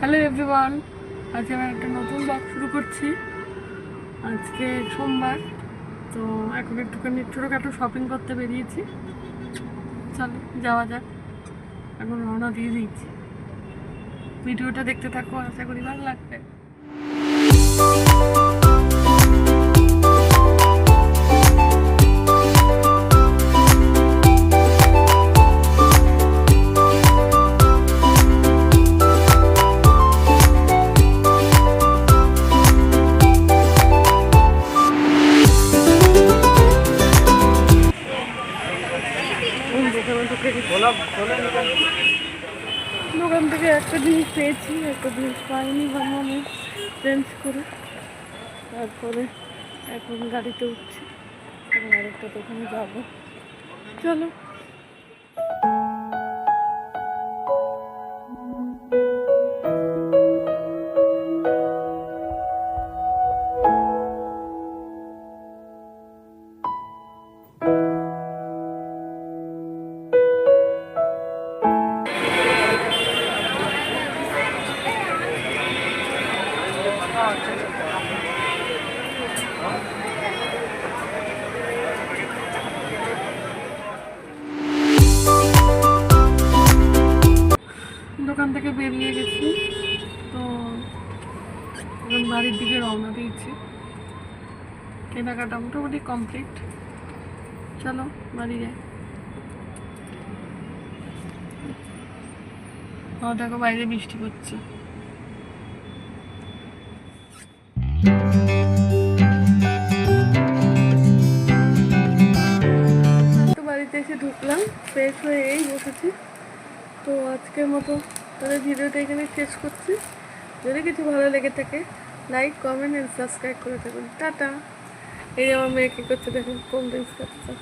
Hello everyone আজকে আমি একটা নতুন ব্লগ শুরু করছি। আজকে সোমবার, তো এখন একটুখানি ছোটোখাটো শপিং করতে বেরিয়েছি। চল, যাওয়া যাক। এখন রওনা দিয়ে দিয়েছি। ভিডিওটা দেখতে থাকো, আশা করি ভালো লাগবে। দোকানে থেকে একটা জিনিস পেয়েছি, একটা জিনিস পাইনি ভাবলাম চেঞ্জ করে। তারপরে এখন গাড়িতে উঠছি। এবং আরেকটা দোকানে যাব। চলো। দোকান থেকে বেরিয়ে গেছি। তো এখন বাড়ির দিকে রওনা দিয়েছি। কেনাকাটা মোটামুটি কমপ্লিট চলো, বাড়ি যাই। ও দেখো বাইরে বৃষ্টি পড়ছে তো বাড়িতে এসে ঢুকলাম ফ্রেশ হয়ে এই বসেছি। তো আজকের মতো তাহলে ভিডিওটা এখানে শেষ করছি। যদি কিছু ভালো লেগে থাকে লাইক কমেন্ট অ্যান্ড সাবস্ক্রাইব করে থাকুন। টাটা। এই আমার মেয়ে কী করছে দেখুন, কোন ড্রিঙ্কস খাচ্ছে